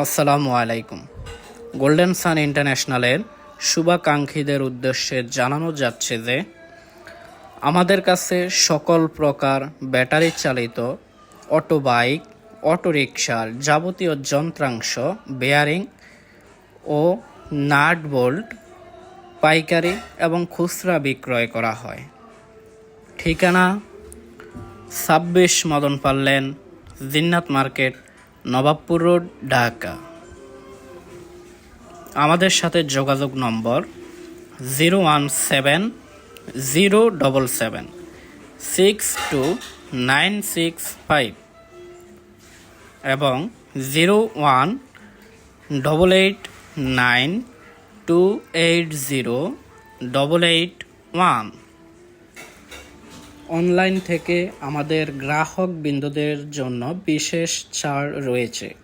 আসসালামু আলাইকুম। গোল্ডেন সান ইন্টারন্যাশনালের শুভাকাঙ্ক্ষীদের উদ্দেশ্যে জানানো যাচ্ছে যে, আমাদের কাছে সকল প্রকার ব্যাটারি চালিত অটো বাইক অটোরিকশার যাবতীয় যন্ত্রাংশ, বেয়ারিং ও নাট বোল্ট পাইকারি এবং খুচরা বিক্রয় করা হয়। ঠিকানা ছাব্বিশ মদন পাল্লেন জিন্নাত মার্কেট নবাবপুর রোড, ঢাকা। আমাদের সাথে যোগাযোগ নম্বর zero one seven zero double seven six two nine six five এবং zero one double eight nine two eight zero double eight one online থেকে আমাদের গ্রাহক বিন্দুদের জন্য বিশেষ ছাড় রয়েছে।